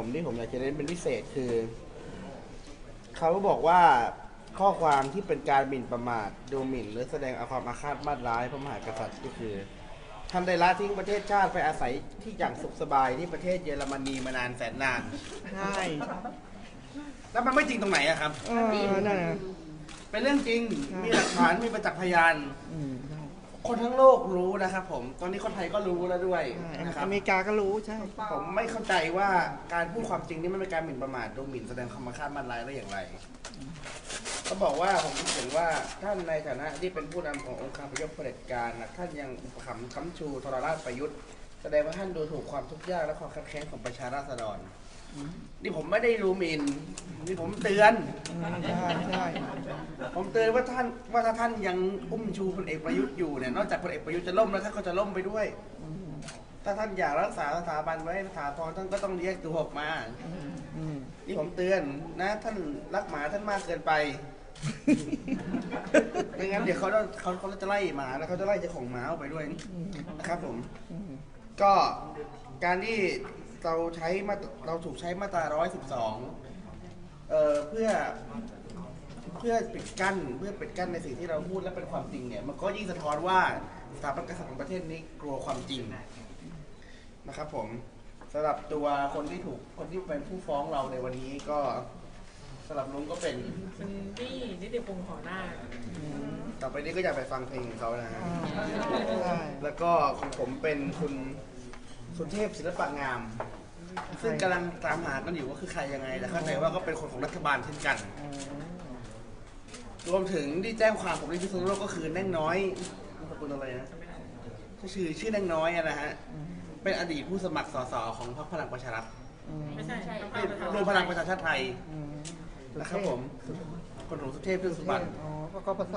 ผมที่ผมอยากจะเน้นเป็นพิเศษคือ เขาบอกว่าข้อความที่เป็นการหมิ่นประมาทดูหมิ่น หรือแสดงเอาความอาฆาตมาตร้ายพระมหากษัตริย์ก็คือท่านได้ละทิ้งประเทศชาติไปอาศัยที่อย่างสุขสบายที่ประเทศเยอรมนีมานานแสนนาน ใช่แล้วมันไม่จริงตรงไหนอะครับ เออนั่นน่ะเป็นเรื่องจริง มีหลักฐาน มีประจักษ์พยาน อืมใช่ คนทั้งโลกรู้นะครับผม ตอนนี้คนไทยก็รู้แล้วด้วยใช่นะครับ อเมริกาก็รู้ใช่ ผมไม่เข้าใจว่าการพูดความจริงนี่มันเป็นการหมิ่นประมาทดูหมิ่นแสดงความอาฆาตมาตร้ายได้อย่างไรเขาบอกว่าผมคิดเห็นว่าท่านในฐานะที่เป็นผู้นำขององค์การพยพเผด็จการนะท่านยังขำค้ำชูทรราชประยุทธ์ แสดงว่าท่านดูถูกความทุกข์ยากและความขัดแย้งของประชาราษฎร นี่ผมไม่ได้รู้หมินนี่ผมเตือนอืมใช่ใช่ผมเตือนว่าท่านว่าถ้าท่านยังอุ้มชูพลเอกประยุทธ์อยู่เนี่ยนอกจากพลเอกประยุทธ์จะล่มแล้วท่านก็จะล่มไปด้วย ถ้าท่านอยากรักษาสถาบันไว้สถาพรท่านก็ต้องเรียกตัวออกมาอืมนี่ผมเตือนนะ ท่านรักหมาท่านมากเกินไปไม่งั้นเดี๋ยวเขาจะเขาเขาจะไล่หมาแล้วเขาจะไล่เจ้าของหมาออกไปด้วยนะครับผมอืมก็การที่ เราใช้มาตราเราถูกใช้มาตรา 112 เอ่อเพื่อเพื่อปิดกั้นเพื่อปิดกั้นในสิ่งที่เราพูดและเป็นความจริงเนี่ยมันก็ยิ่งสะท้อนว่าสถาบันกษัตริย์ของประเทศนี้กลัวความจริงนะครับผมสำหรับตัวคนที่ถูกคนที่เป็นผู้ฟ้องเราในวันนี้ก็สำหรับลุงก็เป็นคุณนี่นิติพงศ์หอหน้าคต่อไปนี้ก็อยากไปฟังเพลงของเขานะฮะอ่าใช่แล้วก็ของผมเป็นคุณ สุเทพศิลปะงาม ซึ่งกำลังตามหากันอยู่ว่าคือใครยังไงแต่เข้าใจว่าก็เป็นคนของรัฐบาลเช่นกัน รวมถึงที่แจ้งความผมที่พิษณุโลกก็คือแน่งน้อยนามสกุลอะไรนะชื่อชื่อแน่งน้อยอะนะฮะเป็นอดีตผู้สมัครสสของพรรคพลังประชารัฐไม่ใช่เอ้ยรวมพลังประชาชาติไทยนะครับผมคนของสุเทพเรื่องสุบันอ๋อก็กปส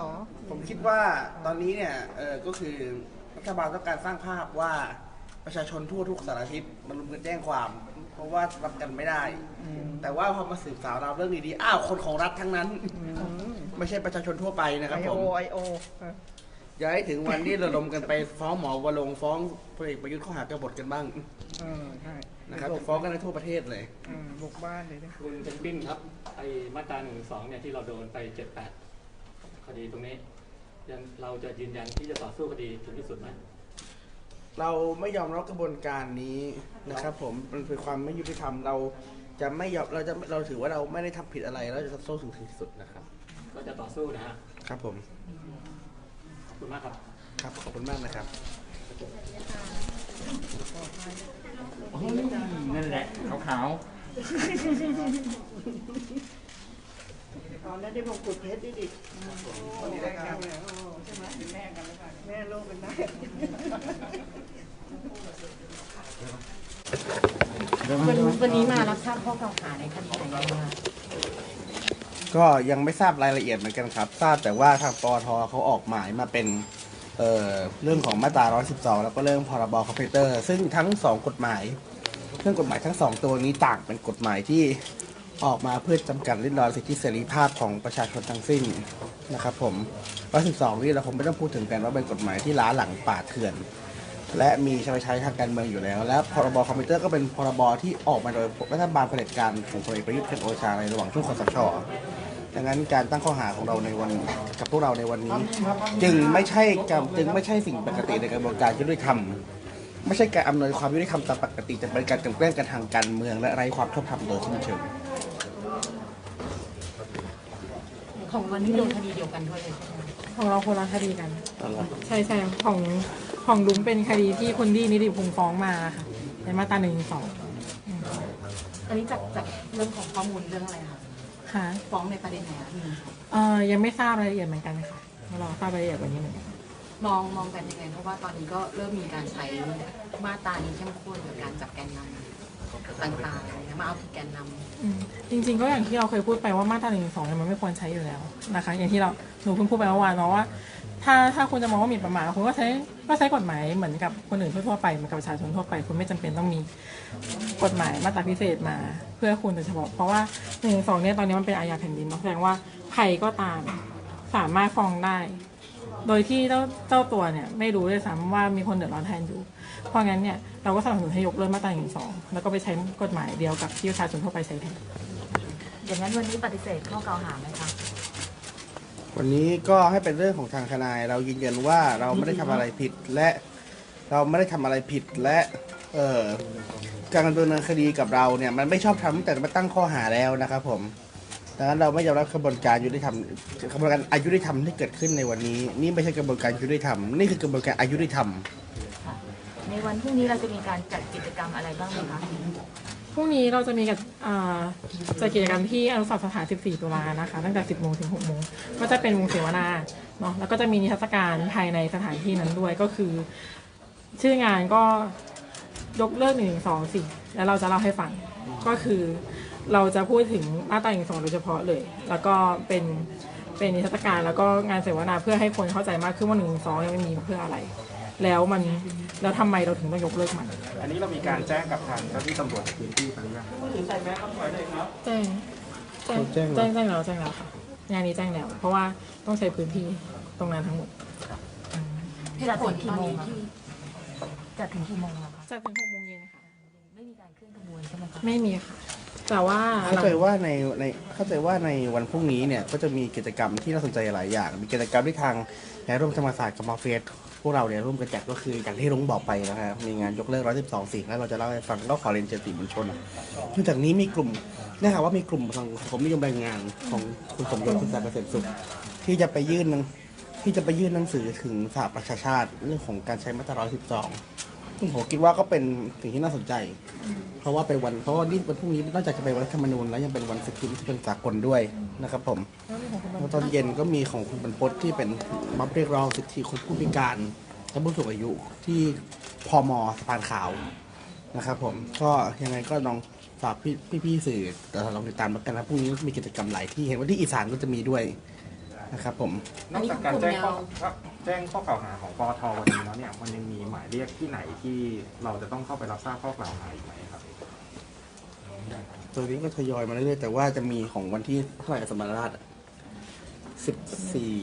ผมคิดว่าตอนนี้เนี่ยก็คือรัฐบาลต้องการสร้างภาพว่า ประชาชนทั่วทุกสารทิศมันรุมกันแจ้งความ เพราะว่ารับกันไม่ได้อืมแต่ว่าพอมาสืบสาวราวเรื่องดีๆอ้าวคนของรัฐทั้งนั้นอืมไม่ใช่ประชาชนทั่วไปนะครับไอผโอมไอโออย่าให้ถึงวันที่ระดมกันไปฟ้องหมอวรงค์ฟ้องพลเอกประยุทธ์ข้อหากบฏกันบ้างเออใช่นะครับจะฟ้องกันในทั่วประเทศเลยอืมบุกบ้านเลยนะคุณเพนกวินครับไอ้มาตราหนึ่งสองเนี่ยที่เราโดนไปเจ็ดแปดคดีตรงนี้ยังเราจะยืนยันที่จะต่อสู้คดีถึงที่สุดไหม เราไม่ยอมรับกระบวนการนี้นะครับผมมันเป็นความไม่ยุติธรรมเราจะไม่ยอมเราจะเราถือว่าเราไม่ได้ทำผิดอะไรเราจะสู้ถึงที่สุดนะครับ ก็จะต่อสู้นะฮะครับผมขอบคุณมากครับครับขอบคุณมากนะครับนั่นแหละขาว ตอนนั้นได้มงกุฎเพชรด้วยดิวันนี้ได้ครับใช่ไหมเป็นแม่กันแล้วกันแม่ลูกเป็นได้วันวันนี้มารับทราบข้อกล่าวหาในคดีไหนบ้างคะก็ยังไม่ทราบรายละเอียดเหมือนกันครับ ทราบแต่ว่าทางปอทเขาออกหมายมาเป็นเอ่อเรื่องของมาตรา 112 แล้วก็เรื่องพรบคอมพิวเตอร์ ซึ่งทั้งสองกฎหมาย เรื่องกฎหมายทั้งสองตัวนี้ต่างเป็นกฎหมายที่ ออกมาเพื่อจำกัดริดรอนสิทธิเสรีภาพของประชาชนทั้งสิ้นนะครับผม112นี่เราคงไม่ต้องพูดถึงกันว่าเป็นกฎหมายที่ล้าหลังป่าเถื่อน และมีใช้ใช้ทางการเมืองอยู่แล้ว และพรบคอมพิวเตอร์ก็เป็นพรบที่ออกมาโดยรัฐบาลเผด็จการของพลเอกประยุทธ์จันโอชาในระหว่างช่วงคอสชดังนั้นการตั้งข้อหาของเราในวันกับพวกเราในวันนี้ จึงไม่ใช่การจึงไม่ใช่สิ่งปกติในกระบวนการยุติธรรมไม่ใช่การอำนวยความยุติธรรมตามปกติแต่เป็นการกลั่นแกล้งกันทางการเมืองและไร้ความชอบธรรมโดยสิ้นเชิง ของวันนี้โดนคดีเดียวกันด้วยเลยใช่ไหมของเราคนละคดีกันใช่ใช่ของของลุงเป็นคดีที่คุณดีนิติพงศ์ฟ้องมาค่ะในมาตราหนึ่งสองอันนี้จากจากเรื่องของข้อมูลเรื่องอะไรคะค่ะฟ้องในประเด็นไหนคะพี่เอ่อยังไม่ทราบรายละเอียดเหมือนกันค่ะเราทราบรายละเอียดวันนี้เหมือนกัน มองมองกันยังไงเพราะว่าตอนนี้ก็เริ่มมีการใช้มาตรานี้เข้มข้นกับการจับแกนนำ ต่างๆอะไรเงี้ยมาเอาผิดแกนนำอืมจริงๆก็อย่างที่เราเคยพูดไปว่ามาตราหนึ่งสองเนี่ยมันไม่ควรใช้อยู่แล้วนะคะ อย่างที่เราหนูเพิ่งพูดไปเมื่อวานเนาะว่า ถ้าถ้าคุณจะมองว่าหมิ่นประมาทคุณก็ใช้ก็ใช้กฎหมายเหมือนกับคนอื่นทั่วๆไปเหมือนกับประชาชนทั่วไป คุณไม่จำเป็นต้องมีกฎหมายมาตราพิเศษมาเพื่อคุณโดยเฉพาะเพราะว่าหนึ่งสองเนี่ยตอนนี้มันเป็นอาญาแผ่นดินเนาะแสดงว่าใครก็ตามสามารถฟ้องได้ โดยที่เจ้าเจ้าตัวเนี่ยไม่รู้ด้วยซ้ำว่ามีคนเดือดร้อนแทนอยู่ เพราะงั้นเนี่ยเราก็สนับสนุนให้ยกเลิกมาตราหนึ่งสองแล้วก็ไปใช้กฎหมายเดียวกับที่ประชาชนทั่วไปใช้แทนอย่างนั้นวันนี้ปฏิเสธข้อกล่าวหาไหมคะวันนี้ก็ให้เป็นเรื่องของทางทนาย เรายืนยันว่าเราไม่ได้ทำอะไรผิดและเราไม่ได้ทำอะไรผิดและ เอ่อการดำเนินคดีกับเราเนี่ยมันไม่ชอบทำตั้งแต่มาตั้งข้อหาแล้วนะครับผม ดังนั้นเราไม่ยอมรับกระบวนการยุติธรรมกระบวนการอายุติธรรมที่เกิดขึ้นในวันนี้ นี่ไม่ใช่กระบวนการยุติธรรมนี่คือกระบวนการอายุติธรรมในวันพรุ่งนี้เราจะมีการจัดกิจกรรมอะไรบ้างไหมคะพรุ่งนี้เราจะมีกับอ่าจัดกิจกรรมที่อนุสาวรีย์สถาน 14 ตุลานะคะ ตั้งแต่ 10 โมงถึง 6 โมง ก็จะเป็นวงเสวนาเนาะ แล้วก็จะมีนิทรรศการภายในสถานที่นั้นด้วย ก็คือ ชื่องานก็ยกเลิกหนึ่งสองสี่แล้วเราจะเล่าให้ฟัง ก็คือ เราจะพูดถึงมาตราหนึ่งสองโดยเฉพาะเลย แล้วก็เป็นเป็นนิทรรศการแล้วก็งานเสวนาเพื่อให้คนเข้าใจมากขึ้นว่าหนึ่งสองยังไม่มีเพื่ออะไร แล้วมันแล้วทำไมเราถึงต้องยกเลิกมันอันนี้เรามีการแจ้งกับทางเจ้าที่ตำรวจในพื้นที่ไปหรือยังแจ้งแจ้งเขาแจ้งเหรอแจ้งแจ้งแล้วแจ้งแล้วค่ะงานนี้แจ้งแล้ว เพราะว่าต้องใช้พื้นที่ตรงนั้นทั้งหมดจัดถึงกี่โมงอะจัดถึงกี่โมงอะคะจะถึงหกโมงเย็นค่ะไม่มีการเคลื่อนขบวนใช่ไหมคะไม่มีค่ะ แต่ว่าเข้าใจว่าในในเข้าใจว่าในวันพรุ่งนี้เนี่ยก็จะมีกิจกรรมที่น่าสนใจหลายอย่าง มีกิจกรรมที่ทางแนวร่วมธรรมศาสตร์กับมาเฟียพวกเราเนี่ยร่วมกันจัดก็คืออย่างที่ลุงบอกไปนะครับมีงานยกเลิก 112 สิ่งแล้วเราจะเล่าให้ฟังก็ขอเรียนเชิญสื่อมวลชนนอกจากนี้มีกลุ่มนะครับว่ามีกลุ่มสังคมนิยมแรงงานของคุณสมยศคุณสารเกษมสุขที่จะไปยื่นที่จะไปยื่นหนังสือถึงสหประชาชาติเรื่องของการใช้มาตรา112 ซึ่งผมคิดว่าก็เป็นสิ่งที่น่าสนใจ เพราะว่าเป็นวันเพราะว่านี่วันพรุ่งนี้นอกจากจะเป็นวันรัฐธรรมนูญแล้วยังเป็นวันสิทธิมนุษยชนสากลด้วยนะครับผมแล้วตอนเย็นก็มีของคุณบรรพตที่เป็นมับเรียกร้องสิทธิคนผู้พิการและผู้สูงอายุที่พมสะพานขาวนะครับผมก็ยังไงก็ลองฝากพี่พี่พี่สื่อแต่ลองติดตามแล้วกันนะพรุ่งนี้มีกิจกรรมหลายที่เห็นว่าที่อีสานก็จะมีด้วยนะครับผมนอกจากการแจ้งข้อ แจ้งข้อกล่าวหาของปอทวันนี้แล้วเนี่ยมันยังมีหมายเรียกที่ไหนที่เราจะต้องเข้าไปรับทราบข้อกล่าวหาอีกไหมครับตัวนี้ก็ทยอยมาเรื่อยๆแต่ว่าจะมีของวันที่เท่าไหร่สมรราชสิบสี่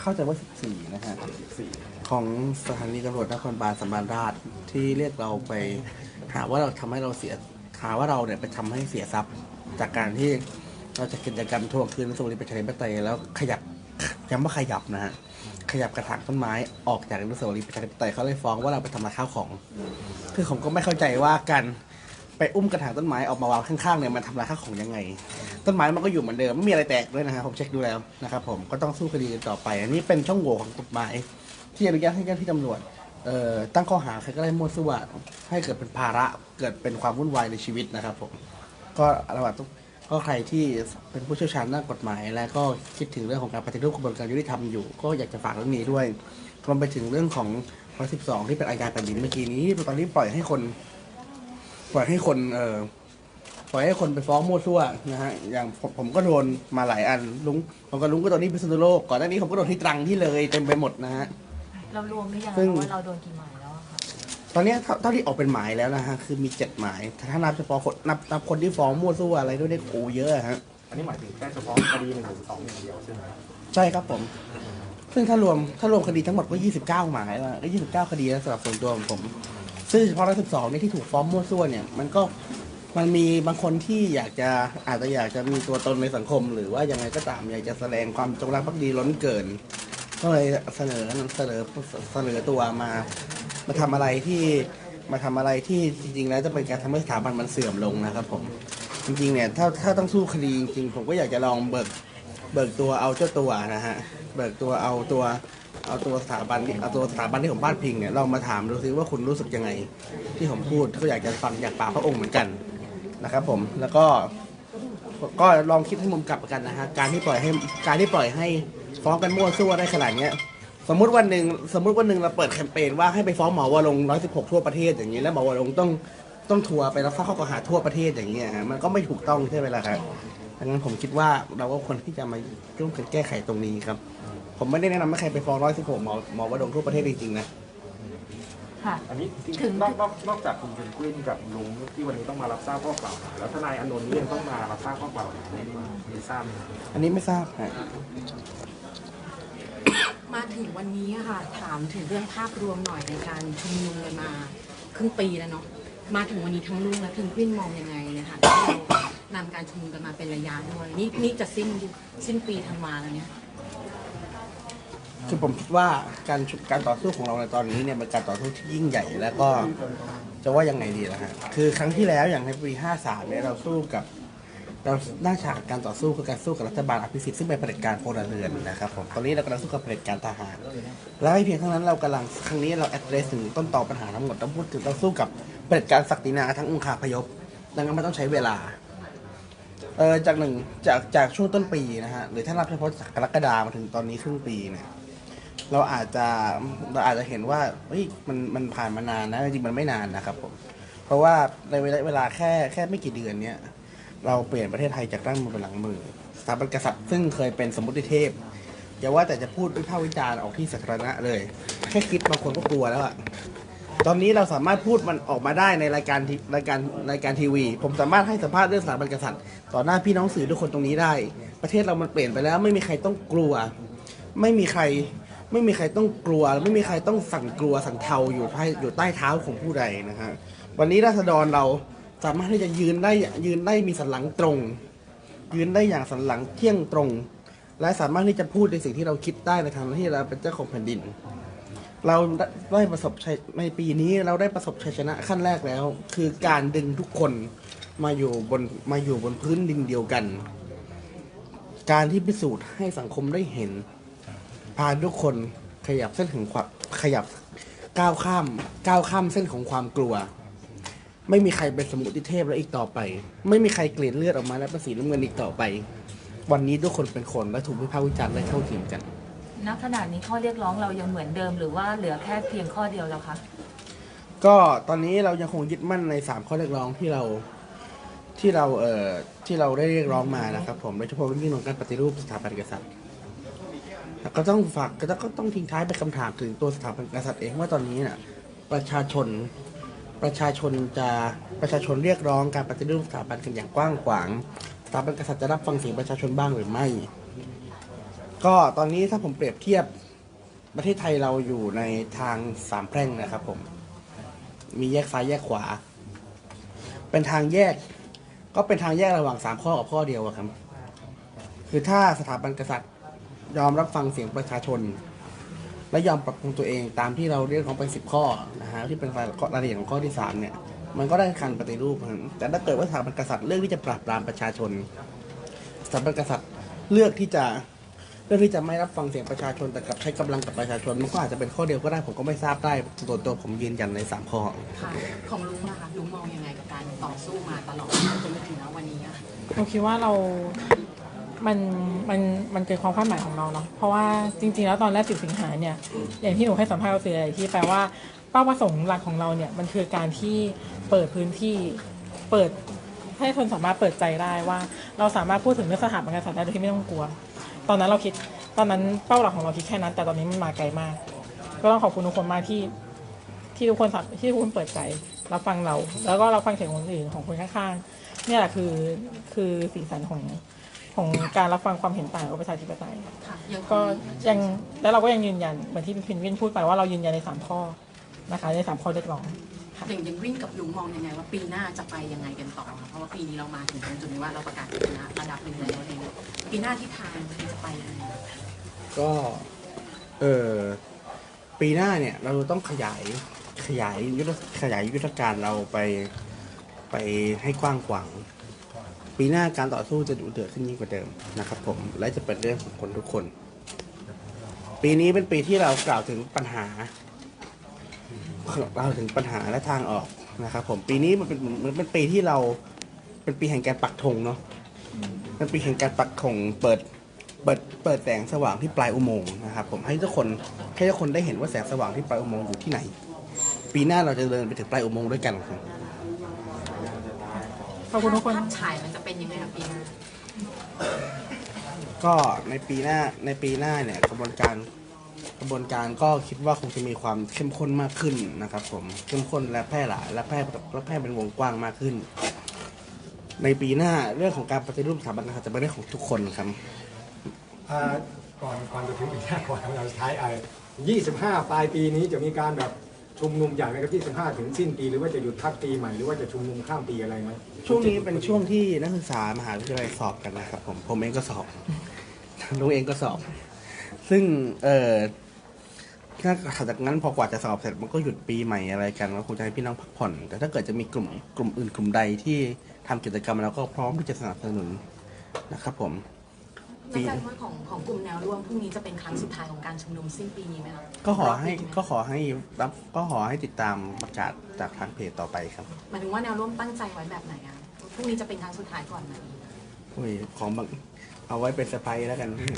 เข้าใจว่าสิบสี่นะฮะของสถานีตำรวจนครบาลสำราญราชที่เรียกเราไปหาว่าเราทำให้เราเสียหาว่าเราเนี่ยไปทำให้เสียทรัพย์จากการที่เราจะกิจกรรมทวงคืนอนุสาวรีย์ประชาธิปไตยแล้วขยับย้ำว่าขยับนะฮะ ขยับกระถางต้นไม้ออกจากอนุสาวรีย์ประชาธิปไตยเขาเลยฟ้องว่าเราไปทำลายข้าวของ คือผมก็ไม่เข้าใจว่าการไปอุ้มกระถางต้นไม้ออกมาวางข้างๆเนี่ยมันทำลายข้าวของยังไง ต้นไม้มันก็อยู่เหมือนเดิมไม่มีอะไรแตกด้วยนะครับผมเช็คดูแล้วนะครับผมก็ต้องสู้คดีกันต่อไป อันนี้เป็นช่องโหว่ของกฎหมาย ที่อนุญาตให้เจ้าหน้าที่ตำรวจเอ่อตั้งข้อหาใครก็ได้มั่วซั่วให้เกิดเป็นภาระเกิดเป็นความวุ่นวายในชีวิตนะครับผมก็ระหว่างต้อง ก็ใครที่เป็นผู้เชี่ยวชาญด้านกฎหมาย และก็คิดถึงเรื่องของการปฏิรูปกระบวนการยุติธรรมอยู่ ก็อยากจะฝากเรื่องนี้ด้วยรวมไปถึงเรื่องของ112ที่เป็นอาญาแผ่นดินเมื่อกี้นี้ตอนนี้ปล่อยให้คน ปล่อยให้คนเอ่อปล่อยให้คนไปฟ้องมั่วซั่วนะฮะอย่างผมผมก็โดนมาหลายอันลุงผมกับลุงก็โดนที่พิษณุโลกก่อนหน้านี้ผมก็โดนที่ตรังที่เลยเต็มไปหมดนะฮะเรารวมหรือยังซึ่งว่าเราโดนกี่หมายแล้วอะคะ ตอนเนี้ยเท่าเท่าที่ออกเป็นหมายแล้วนะฮะ คือมีเจ็ดหมายแต่ถ้านับเฉพาะคนนับนับคนที่ฟ้องมั่วซั่วอะไรด้วยเนี่ยโอ้เยอะอะฮะ อันนี้หมายถึงแค่เฉพาะคดีหนึ่งถึงสองอย่างเดียวใช่ไหมใช่ครับผม ซึ่งถ้ารวมถ้ารวมคดีทั้งหมดก็ 29 หมายแล้วก็29 คดีแล้วสำหรับส่วนตัวของผม ซึ่งเฉพาะ112เนี่ยที่ถูกฟ้องมั่วซั่วเนี่ยมันก็มันมีบางคนที่อยากจะอาจจะอยากจะมีตัวตนในสังคม หรือว่ายังไงก็ตามอยากจะแสดงความจงรักภักดีล้นเกิน ก็เลยเสนอเสนอเสนอตัวมา มาทำอะไรที่มาทำอะไรที่จริงๆแล้วจะเป็นการทำให้สถาบันมันเสื่อมลงนะครับผมจริงๆเนี่ยถ้าถ้าต้องสู้คดีจริงๆผมก็อยากจะลองเบิกเบิกตัวเอาเจ้าตัวนะฮะเบิกตัวเอาตัวเอาตัวสถาบันเอาตัวสถาบันที่ผมพาดพิงเนี่ยลองมาถามดูซิว่าคุณรู้สึกยังไง ที่ผมพูดก็อยากจะฟังจากปากพระองค์เหมือนกันนะครับผมแล้วก็ก็ลองคิดให้มุมกลับกันนะฮะการที่ปล่อยให้การที่ปล่อยให้ ฟ้องกันมั่วซั่วได้ขนาดเนี้ย สมมุติวันหนึ่งสมมุติวันหนึ่งเราเปิดแคมเปญว่าให้ไปฟ้องหมอวรงร้อยสิบหกทั่วประเทศอย่างนี้แล้วหมอวรงต้องต้องทัวร์ไปรับทราบข้อกล่าวหาทั่วประเทศอย่างนี้ยฮะมันก็ไม่ถูกต้องใช่ไหมล่ะครับดังนั้นผมคิดว่าเราก็ควรที่จะมาร่วมกันแก้ไขตรงนี้ครับ ผมไม่ได้แนะนำให้ใครไปฟ้องร้อยสิบหกหมอหมอวรงทั่วประเทศจริงๆนะ ค่ะ อันนี้จริงถึงๆนอกนอกนอกจากคุณเพนกวินกับลุงที่วันนี้ต้องมารับทราบข้อกล่าวหาแล้วทนายอานนท์นี่ยังต้องมารับทราบข้อ กล่าวหาไหมมีทราบไหมครับ อันนี้ไม่ทราบฮะ มาถึงวันนี้อะค่ะ ถามถึงเรื่องภาพรวมหน่อยในการชุมนุมกันมาครึ่งปีแล้วเนาะมาถึงวันนี้ทั้งลุงและถึงกวินมองยังไงเนี่ยค่ะที่เรานำการชุมนุมกันมาเป็นระยะด้วยนี่นี่จะสิ้นสิ้นปีธันวาแล้วเนี่ย คือผมคิดว่าการชุการต่อสู้ของเราในตอนนี้เนี่ยเป็นการต่อสู้ที่ยิ่งใหญ่แล้วก็จะว่ายังไงดีล่ะฮะคือครั้งที่แล้วอย่างในปี 53เนี่ยเราสู้กับ เราหน้าฉากการต่อสู้คือการสู้กับรัฐบาลอภิสิทธิ์ซึ่งเป็นเผด็จการพลเรือนนะครับผมตอนนี้เรากำลังสู้กับเผด็จการทหาร และไม่เพียงเท่านั้นเรากำลังครั้งนี้เรา address ถึงต้นตอปัญหาทั้งหมดต้องพูดถึงเราสู้กับเผด็จการศักดินาทั้งองคาพยพดังนั้นมันต้องใช้เวลาเออจากหนึ่งจากจากช่วงต้นปีนะฮะหรือถ้านับเฉพาะจากกรกฎามาถึงตอนนี้ครึ่งปีเนี่ยเราอาจจะเราอาจจะเห็นว่าเฮ้ยมันมันผ่านมานานนะจริงมันไม่นานนะครับผมเพราะว่าในเวลาเวลาแค่แค่ไม่กี่เดือนเนี้ย เราเปลี่ยนประเทศไทยจากร่างมือเป็นหลังมือสถาบันกษัตริย์ซึ่งเคยเป็นสมมติเทพอย่าว่าแต่จะพูดวิพากษ์วิจารณ์ออกที่สาธารณะเลย แค่คิดบางคนก็กลัวแล้วอะตอนนี้เราสามารถพูดมันออกมาได้ในรายการรายการรายการทีวี ผมสามารถให้สัมภาษณ์เรื่องสถาบันกษัตริย์ ต่อหน้าพี่น้องสื่อทุกคนตรงนี้ได้ ประเทศเรามันเปลี่ยนไปแล้วไม่มีใครต้องกลัว ไม่มีใครไม่มีใครต้องกลัว ไม่มีใครต้องสั่งกลัวสั่งเทาอยู่ใต้อยู่ใต้เท้าของผู้ใดนะฮะวันนี้ราษฎรเรา สามารถที่จะยืนได้ยืนได้มีสันหลังตรง ยืนได้อย่างสันหลังเที่ยงตรง และสามารถที่จะพูดในสิ่งที่เราคิดได้ในฐานะที่เราเป็นเจ้าของแผ่นดิน เราได้ประสบชัยในปีนี้เราได้ประสบชัยชนะขั้นแรกแล้ว คือการดึงทุกคนมาอยู่บนมาอยู่บนพื้นดินเดียวกัน การที่พิสูจน์ให้สังคมได้เห็น พาทุกคนขยับเส้นของความขยับก้าวข้ามก้าวข้ามเส้นของความกลัว ไม่มีใครเป็นสมุติเทพแล้วอีกต่อไป ไม่มีใครเกลียดเลือดออกมาและเป็นสีน้ำเงินอีกต่อไป วันนี้ทุกคนเป็นคนและถูกวิพากษ์วิจารณ์และเท่าเทียมกัน ณขณะนี้ข้อเรียกร้องเรายังเหมือนเดิม หรือว่าเหลือแค่เพียงข้อเดียวแล้วคะก็ตอนนี้เรายังคงยึดมั่นในสามข้อเรียกร้องที่เราที่เราเอ่อที่เราได้เรียกร้องมานะครับ ผมโดยเฉพาะเรื่องของการปฏิรูปสถาบันกษัตริย์แล้วก็ต้องฝากก็ต้องก็ต้องทิ้งท้ายไปนคำถามถึงตัวสถาบันกษัตริย์เองว่าตอนนี้น่ะประชาชน ประชาชนจะประชาชนเรียกร้องการปฏิรูปสถาบันกันอย่างกว้างขวางสถาบันกษัตริย์จะรับฟังเสียงประชาชนบ้างหรือไม่ ก็ตอนนี้ถ้าผมเปรียบเทียบประเทศไทยเราอยู่ในทางสามแพร่งนะครับผม มีแยกซ้ายแยกขวา เป็นทางแยก ก็เป็นทางแยกระหว่างสามข้อกับข้อเดียวครับ คือถ้าสถาบันกษัตริย์ยอมรับฟังเสียงประชาชน และยอมปรับปรุงตัวเองตามที่เราเรียกร้องไปสิบข้อนะฮะที่เป็นรายรายละเอียดของข้อที่สามเนี่ย มันก็ได้การปฏิรูปครับแต่ถ้าเกิดว่าสถาบันกษัตริย์เลือกที่จะปราบปรามประชาชนสถาบันกษัตริย์เลือกที่จะเลือกที่จะไม่รับฟังเสียงประชาชนแต่กลับใช้กำลังกับประชาชนมันก็อาจจะเป็นข้อเดียวก็ได้ผมก็ไม่ทราบได้ส่วนตัวผมยืนยันในสามข้อค่ะของลุงนะคะลุงมองยังไงกับการต่อสู้มาตลอดจนมาถึงณวันนี้อะเราคิดว่าเรา มันมันมันเกินความคาดหมายของเราเนาะเพราะว่าจริงๆแล้วตอนแรกสิบสิงหาเนี่ยอย่างที่หนูให้สัมภาษณ์กับสื่อหลายที่แปลว่าเป้าประสงค์หลักของเราเนี่ยมันคือการที่เปิดพื้นที่เปิดให้คนสามารถเปิดใจได้ว่า เราสามารถพูดถึงเรื่องสถาบันกษัตริย์ได้โดยที่ไม่ต้องกลัว ตอนนั้นเราคิดตอนนั้นเป้าหลักของเราคิดแค่นั้น แต่ตอนนี้มันมาไกลมาก ก็ต้องขอบคุณทุกคนมากที่ ที่ทุกคนที่ทุกคนเปิดใจรับฟังเรา แล้วก็รับฟังเสียงของคนอื่นของคนข้างๆเนี่ยแหละคือคือสีสันของ ของการรับฟังความเห็นต่างของประชาธิปไตยค่ะยังคก็งยังแล้วเราก็ยังยืนยันเหมือนที่พินวินพูดไปว่าเรายืนยันในสามข้อนะคะในสามข้อเรียกร้องอย่างยังวิ่งกับลุงมองยังไงว่าปีหน้าจะไปยังไงกันต่อคะเพราะว่าปีนี้เรามาถึงตรงจุดนี้ว่าเราประกาศชนะระดับหนึ่งแล้วเองปีหน้าทิศทางมันจะไปยังไงก็เออปีหน้าเนี่ยเราต้องขยายขยายยุทธขยายยุทธการเราไปไปให้กว้างขวาง ปีหน้าการต่อสู้จะดุเดือดขึ้นยิ่งกว่าเดิมนะครับผมและจะเป็นเรื่องของคนทุกคน ปีนี้เป็นปีที่เรากล่าวถึงปัญหาเราถึงปัญหาและทางออกนะครับผมปีนี้มันเป็นมันเป็นปีที่เราเป็นปีแห่งการปักธงเนาะเป็นปีแห่งการปักธงเปิดเปิดเปิดแสงสว่างที่ปลายอุโมงค์นะครับผมให้ทุกคนให้ทุกคนได้เห็นว่าแสงสว่างที่ปลายอุโมงค์อยู่ที่ไหน ปีหน้าเราจะเดินไปถึงปลายอุโมงค์ด้วยกันครับ ขอบคุณทุกคน ภาพฉายมันจะเป็นยังไงครับปีหน้าก็ในปีหน้าในปีหน้าเนี่ยกระบวนการกระบวนการก็คิดว่าคงจะมีความเข้มข้นมากขึ้นนะครับ ผมเข้มข้นและแพร่หลายและแพร่และแพร่เป็นวงกว้างมากขึ้น ในปีหน้าเรื่องของการปฏิรูปสถาบันกษัตริย์จะเป็นเรื่องของทุกคนครับ อ่าก่อนก่อนจะถึงปีหน้าก่อนเราท้ายไอ้ยี่สิบห้าปลายปีนี้จะมีการแบบ ชุมนุมใหญ่ไหมครับยี่สิบห้าถึงสิ้นปีหรือว่าจะหยุดพักปีใหม่หรือว่าจะชุมนุมข้ามปีอะไรไหมช่วงนี้เป็นช่วงที่นักศึกษามหาวิทยาลัยสอบกันนะครับผมผมเองก็สอบลุงเองก็สอบ ซึ่งเออถ้าถัดจากนั้นพอกว่าจะสอบเสร็จมันก็หยุดปีใหม่อะไรกันก็คงจะให้พี่น้องพักผ่อน แต่ถ้าเกิดจะมีกลุ่มกลุ่มอื่นกลุ่มใดที่ทำกิจกรรมเราก็พร้อมที่จะสนับสนุนนะครับผม นักการเมืองของของกลุ่มแนวร่วมพรุ่งนี้จะเป็นครั้งสุดท้ายของการชุมนุมสิ้นปีนี้ไหมคะก็ขอให้รบปีนี้ไมก็ขอให้รับก็ขอให้ติดตามประกาศจากทางเพจต่อไปครับหมายถึงว่าแนวร่วมตั้งใจไว้แบบไหนอะพรุ่งนี้จะเป็นครั้งสุดท้ายก่อนไหมโอ้ยของบางเอาไว้เป็นสไปแล้วกันพี่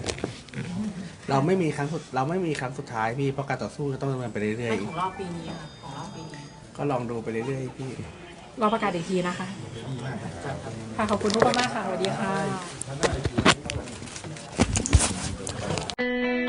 เราไม่มีครั้งสุดเราไม่มีครั้งสุดท้ายพี่เพราะการต่อสู้จะต้องดำเนินไปเรื่อยไม่ของรอบปีนี้อะของรอบปีนี้ ๆ ก็ลองดูไปเรื่อยๆพี่ รอประกาศอีกทีนะคะ ค่ะขอบคุณทุกคนมากค่ะสวัสดีค่ะ Thank you.